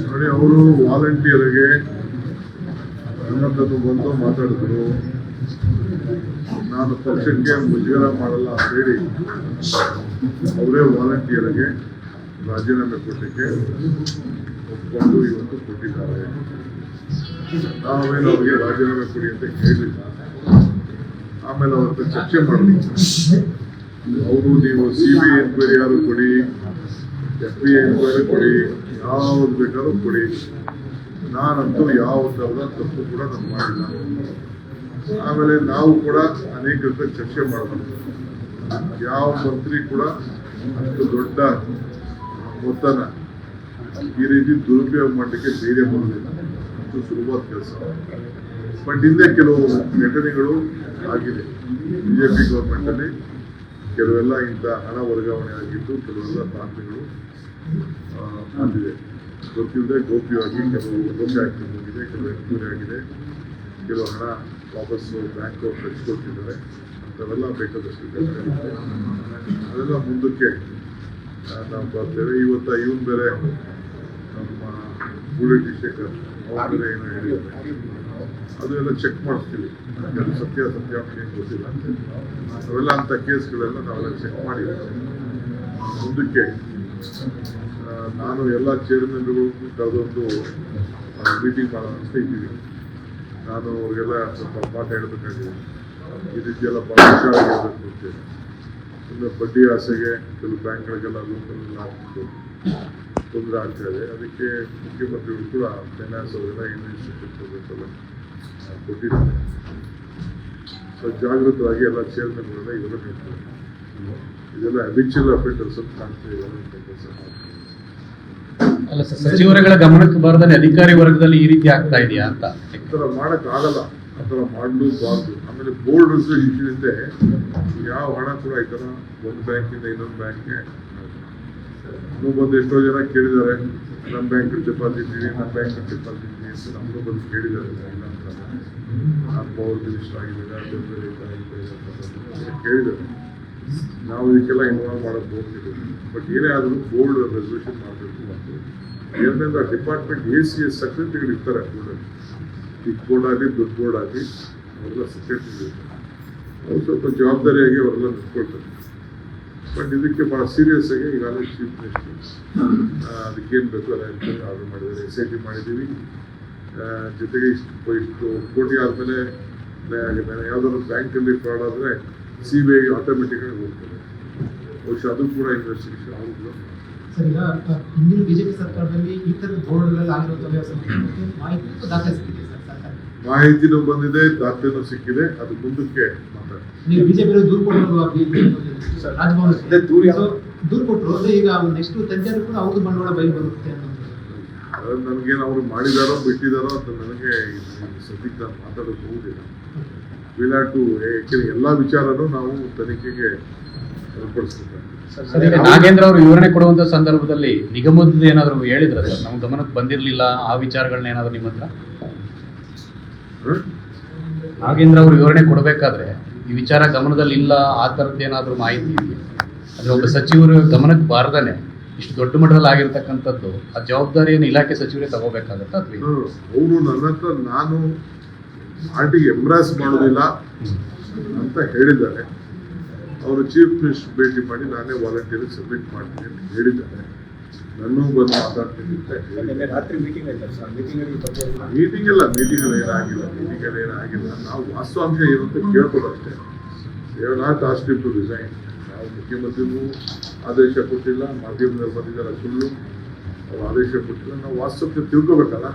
ನೋಡಿ ಅವರು ವಾಲಂಟಿಯರ್ಗೆ ಹತ್ರ ಬಂದು ಮಾತಾಡಿದ್ರು. ನಾನು ಪಕ್ಷಕ್ಕೆ ಮುಜುಗರ ಮಾಡಲ್ಲ ಅಂತ ಹೇಳಿ ಅವರೇ ವಾಲಂಟಿಯರ್ಗೆ ರಾಜೀನಾಮೆ ಕೊಟ್ಟಕ್ಕೆ ಒಪ್ಪಿಕೊಂಡು ಇವತ್ತು ಕೊಟ್ಟಿದ್ದಾರೆ. ನಾವೇನು ಅವರಿಗೆ ರಾಜೀನಾಮೆ ಕೊಡಿ ಅಂತ ಕೇಳಿಲ್ಲ ಆಮೇಲೆ ಅವ್ರ ಚರ್ಚೆ ಮಾಡಿದ್ವಿ ಅವರು ನೀವು ಸಿ ಬಿ ಎನ್ಕ್ವೈರಿ ಆದರೂ ಕೊಡಿ ಎಫ್ ಬಿ ಎನ್ಕ್ವೈರಿ ಕೊಡಿ, ಯಾವ್ದು ಬೇಕಾದ್ರೂ ಕೊಡಿ. ನಾನಂತೂ ಯಾವ ಥರದ ತಪ್ಪು ಕೂಡ ನಾನು ಮಾಡಿಲ್ಲ. ಆಮೇಲೆ ನಾವು ಕೂಡ ಅನೇಕ ಜೊತೆ ಚರ್ಚೆ ಮಾಡಬೇಕು ಯಾವ ಮಂತ್ರಿ ಕೂಡ ಅಷ್ಟು ದೊಡ್ಡ ಮೊತ್ತನ ಈ ರೀತಿ ದುರುಪಯೋಗ ಮಾಡಲಿಕ್ಕೆ ಧೈರ್ಯ ಬರೋದಿಲ್ಲ. ಅಷ್ಟು ಸುಲಭವಾದ ಕೆಲಸ. ಬಟ್ ಹಿಂದೆ ಕೆಲವು ಘಟನೆಗಳು ಆಗಿದೆ. ಬಿಜೆಪಿ ಗೌರ್ಮೆಂಟಲ್ಲಿ ಕೆಲವೆಲ್ಲ ಇಂಥ ಹಣ ವರ್ಗಾವಣೆ ಆಗಿದ್ದು ಕೆಲವೆಲ್ಲ ದಾಖಲೆಗಳು ಬಂದಿದೆ ಗೊತ್ತಿಲ್ಲದೆ ಗೋಪ್ಯವಾಗಿ ಕೆಲವು ಲೋಕಾಯುಕ್ತ ಹೋಗಿದೆ ಕೆಲವು ಎನ್ಕ್ವೈರಿ ಆಗಿದೆ. ಕೆಲವು ಹಣ ವಾಪಸ್ಸು ಬ್ಯಾಂಕ್ ಅವ್ರು ಕಳಿಸ್ಕೊಟ್ಟಿದ್ದಾರೆ. ಅಂಥವೆಲ್ಲ ಬೇಕಾದಷ್ಟು ಅದೆಲ್ಲ ಮುಂದಕ್ಕೆ ನಾವು ಬರ್ತೇವೆ. ಇವತ್ತು ಇವನ್ ಬೇರೆ ನಮ್ಮ ಬುಲೆಟ್ ಡಿಸ್ಟ್ರಿಕ್ ಅವ್ರ ಬೇರೆ ಏನೋ ಹೇಳಿದ್ದಾರೆ. ಅದೆಲ್ಲ ಚೆಕ್ ಮಾಡಿಸ್ತೀವಿ. ಅದು ಸತ್ಯ ಸತ್ಯಾಂಶ ಏನು ಗೊತ್ತಿಲ್ಲ. ಅವೆಲ್ಲ ಅಂಥ ಕೇಸ್ಗಳೆಲ್ಲ ನಾವೆಲ್ಲ ಚೆಕ್ ಮಾಡಿದ್ದೀವಿ ಮುಂದಕ್ಕೆ ನಾನು ಎಲ್ಲ ಚೇರ್ಮನ್ಗಳು ಕರೆದೊಂದು ಮೀಟಿಂಗ್ ಮಾಡೋಣ ಇದ್ದೀವಿ. ನಾನು ಅವ್ರಿಗೆಲ್ಲ ಸ್ವಲ್ಪ ಪಾಠ ಹೇಳ್ಬೇಕಾಗಿದೆ. ಈ ರೀತಿಯೆಲ್ಲ ಎಲ್ಲ ಭಾಳ ಹುಷಾರಾಗಿರ್ಬೇಕು ಅಂತೇಳಿ ಬಡ್ಡಿ ಆಸೆಗೆ ಕೆಲವು ಬ್ಯಾಂಕ್ಗಳಿಗೆಲ್ಲ ಲೋಕಲ್ ಹಾಕ್ಬಿಟ್ಟು ತೊಂದರೆ ಆಗ್ತಾ ಇದೆ ಅದಕ್ಕೆ ಮುಖ್ಯಮಂತ್ರಿಗಳು ಕೂಡ ಫೈನಾನ್ಸ್ ಅವರೆಲ್ಲ ಇನ್ಸ್ಟಿಟ್ಯೂಟ್ ಕೊಡಬೇಕಲ್ಲ ಕೊಟ್ಟಿದ್ದಾರೆ ಸೊ ಜಾಗೃತವಾಗಿ ಎಲ್ಲ ಚೇರ್ಮನ್ಗಳೆಲ್ಲ ಇದೆಲ್ಲ ನೋಡ್ತಾರೆ ಇದೆಲ್ಲ ಅಬಿಚುಲ್ ಅಫೆಂಡರ್ಸ್ ಅಂತ ಕಾಣ್ತಾ ಇದ್ದಾರೆ ಕೆಲಸ ಅಲ್ಲ ಸರ್ ಸಚಿವರುಗಳ ಗಮನಕ್ಕೆ ಬರದಲ್ಲಿ ಅಧಿಕಾರಿ ವರ್ಗದಲ್ಲಿ ಈ ರೀತಿ ಆಗ್ತಾ ಇದೆಯಾ ಅಂತ? ಆ ಥರ ಮಾಡಕ್ ಆಗಲ್ಲ ಆ ಥರ ಮಾಡಲೂಬಾರ್ದು. ಆಮೇಲೆ ಬೋರ್ಡ್ ಇಶ್ಯೂ ಇದೆ ಯಾವ ಹಣ ಕೂಡ ಈ ಥರ ಒಂದು ಬ್ಯಾಂಕಿಂದ ಇನ್ನೊಂದು ಬ್ಯಾಂಕ್ಗೆ ಬಂದು ಎಷ್ಟೋ ಜನ ಕೇಳಿದ್ದಾರೆ ನಮ್ಮ ಬ್ಯಾಂಕ್ ಡೆಪಾಸಿಟ್ ನಮ್ಮ ಬ್ಯಾಂಕ್ ಡೆಪಾಸಿಟ್ ಇದೆ ಅಂತ ನಮಗೂ ಬಂದು ಕೇಳಿದ್ದಾರೆ. ಇಲ್ಲ ನಾನು ಪವರ್ ಮಿನಿಸ್ಟರ್ ಆಗಿದ್ದಾರೆ ಕೇಳಿದ್ದಾರೆ. ನಾವು ಇದಕ್ಕೆಲ್ಲ ಇನ್ವಾಲ್ವ್ ಮಾಡೋಕ್ಕೆ ಹೋಗ್ತಿದ್ದೀವಿ. ಬಟ್ ಏನೇ ಆದರೂ ಬೋರ್ಡ್ ರೆಸಲ್ಯೂಷನ್ ಮಾಡಬೇಕು ಮತ್ತು ಎರಡನೇದು ಡಿಪಾರ್ಟ್ಮೆಂಟ್ ಎ ಸಿ ಎಸ್ ಸೆಕ್ರೆಟರಿಗಳು ಇರ್ತಾರೆ ಬೋರ್ಡಲ್ಲಿ ಚಿಕ್ಕ ಬೋರ್ಡ್ ಆಗಲಿ ದೊಡ್ಡ ಬೋರ್ಡ್ ಆಗಲಿ ಅವರೆಲ್ಲ ಸೆಕ್ರೆಟರಿ ಅವ್ರು ಸ್ವಲ್ಪ ಜವಾಬ್ದಾರಿಯಾಗಿ ಅವರೆಲ್ಲ ನಿಂತ್ಕೊಳ್ತಾರೆ. ಬಟ್ ಇದಕ್ಕೆ ಭಾಳ ಸೀರಿಯಸ್ ಆಗಿ ಈಗಾಗಲೇ ಚೀಫ್ ಮಿನಿಸ್ಟರ್ ಅದಕ್ಕೇನು ಬೇಕು ಎಲ್ಲ ಆರ್ಡರ್ ಮಾಡಿದ್ದಾರೆ ಎಸ್ ಐ ಟಿ ಮಾಡಿದ್ದೀವಿ ಜೊತೆಗೆ ಇಷ್ಟು ಇಷ್ಟು ಕೋಟಿ ಆದಮೇಲೆ ಯಾವುದಾದ್ರು ಬ್ಯಾಂಕಲ್ಲಿ ಫ್ರಾಡ್ ಆದರೆ ಸಿ ಬಿ ಐಗೆ ಆಟೋಮೆಟಿಕ್ಕಾಗಿ ಹೋಗ್ತದೆ. ಬಹುಶಃ ಅದು ಕೂಡ ಇನ್ವೆಸ್ಟಿಗೇಷನ್ ಆಗುತ್ತೆ ಹಿಂದಿನ ಬಿಜೆಪಿ ಸರ್ಕಾರದಲ್ಲಿ ಈ ಥರದ ಬೋರ್ಡ್ಗಳಲ್ಲಿ ಬಗ್ಗೆ ಮಾಹಿತಿ ಮತ್ತು ದಾಖಲೆ ಸಿಕ್ಕಿದೆ ಸರ್ ಸರ್ಕಾರ ಮಾಹಿತಿನೂ ಬಂದಿದೆ ದಾಖಲೆನೂ ಸಿಕ್ಕಿದೆ ಅದು ಮುಂದಕ್ಕೆ ನನಗೇನು ಅವ್ರು ಮಾಡಿದಾರೋ ಬಿಟ್ಟಿದಾರೋ ಅಂತ ನನಗೆ ಸದ್ಯಕ್ಕೆ ನಾನು ಮಾತಾಡೋಕೆ ಹೋಗುದಿಲ್ಲ ವಿಲಾಟು ಯಾಕೆಂದ್ರೆ ಎಲ್ಲ ವಿಚಾರನೂ ನಾವು ತನಿಖೆಗೆ ನಾಗೇಂದ್ರ ಅವರು ವಿವರಣೆ ಕೊಡುವಂತ ಸಂದರ್ಭದಲ್ಲಿ ನಿಗಮದ ಏನಾದ್ರು ಹೇಳಿದ್ರ ಸರ್? ನಮ್ಮ ಗಮನಕ್ಕೆ ಬಂದಿರಲಿಲ್ಲ. ಆ ವಿಚಾರಗಳನ್ನ ಏನಾದ್ರು ನಿಮ್ಮ ಹತ್ರ? ನಾಗೇಂದ್ರ ಅವರು ವಿವರಣೆ ಕೊಡಬೇಕಾದ್ರೆ ಈ ವಿಚಾರ ಗಮನದಲ್ಲಿ ಇಲ್ಲ, ಆ ಥರದ್ದು ಏನಾದರೂ ಮಾಹಿತಿ ಇದೆಯಾ? ಅಂದರೆ ಒಬ್ಬ ಸಚಿವರು ಗಮನಕ್ಕೆ ಬಾರ್ದಾನೆ ಇಷ್ಟು ದೊಡ್ಡ ಮಟ್ಟದಲ್ಲಿ ಆಗಿರ್ತಕ್ಕಂಥದ್ದು, ಆ ಜವಾಬ್ದಾರಿಯನ್ನು ಇಲಾಖೆ ಸಚಿವರೇ ತಗೋಬೇಕಾಗತ್ತ ಅವರು ನನ್ನ ಹತ್ರ ನಾನು ಪಾರ್ಟಿಗೆ ಎಂಬ್ರಾಸ್ ಮಾಡೋದಿಲ್ಲ ಅಂತ ಹೇಳಿದ್ದಾರೆ. ಅವರು ಚೀಫ್ ಮಿನಿಸ್ಟರ್ ಭೇಟಿ ಮಾಡಿ ನಾನೇ ವಾಲಂಟಿಯರ್ ಸಬ್ಮಿಟ್ ಮಾಡ್ತೀನಿ ಅಂತ ಹೇಳಿದ್ದಾರೆ. ನನ್ನೂ ಬಂದು ಮಾತಾಡ್ತೀನಿ. ಅಂತ ರಾತ್ರಿ ಮೀಟಿಂಗ್ ಇಲ್ಲ ಸರ್ ಮೀಟಿಂಗ್ ಅಲ್ಲಿ ಈ ಬಗ್ಗೆ ಎಲ್ಲ ಮೀಟಿಂಗ್ ಎಲ್ಲ ಮೀಟಿಂಗ್ ಎಲ್ಲ ಏನಾಗಿಲ್ಲ ಮೀಟಿಂಗ್ ಅಲ್ಲಿ ಏನಾಗಿಲ್ಲ. ನಾವು ವಾಸ್ತವಾಂಶ ಇರುತ್ತೆ ಕೇಳ್ಕೊಳ್ಳೋಷ್ಟೇ they've not asked to resign ನಾವು ಮುಖ್ಯಮಂತ್ರಿಗೂ ಆದೇಶ ಕೊಟ್ಟಿಲ್ಲ ಮಾಧ್ಯಮದಲ್ಲಿ ಬಂದಿದ್ದಾರೆ ಸುಳ್ಳು. ಅವ್ರು ಆದೇಶ ಕೊಟ್ಟಿಲ್ಲ. ನಾವು ವಾಸ್ತವಾಂಶ ತಿಳ್ಕೊಬೇಕಲ್ಲ.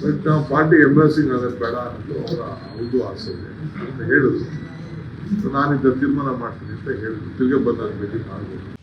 ಬಟ್ ನಾವು ಪಾರ್ಟಿ ಎಂಬ್ರಾಸಿಂಗ್ ಆಗೋದು ಬೇಡ ಅನ್ನೋದು ಅವರ ಅವ್ರದ್ದು ಆಸೆ. ಇದೆ ಅಂತ ಹೇಳಿದ್ರು. ನಾನು ನಾನಿದ್ದ ತೀರ್ಮಾನ ಮಾಡ್ತೀನಿ ಅಂತ ಹೇಳಿದ್ರು. ತಿರ್ಗಿ ಬಂದಾಗ ಮೀಟಿಂಗ್ ಮಾಡ್ಬೋದು.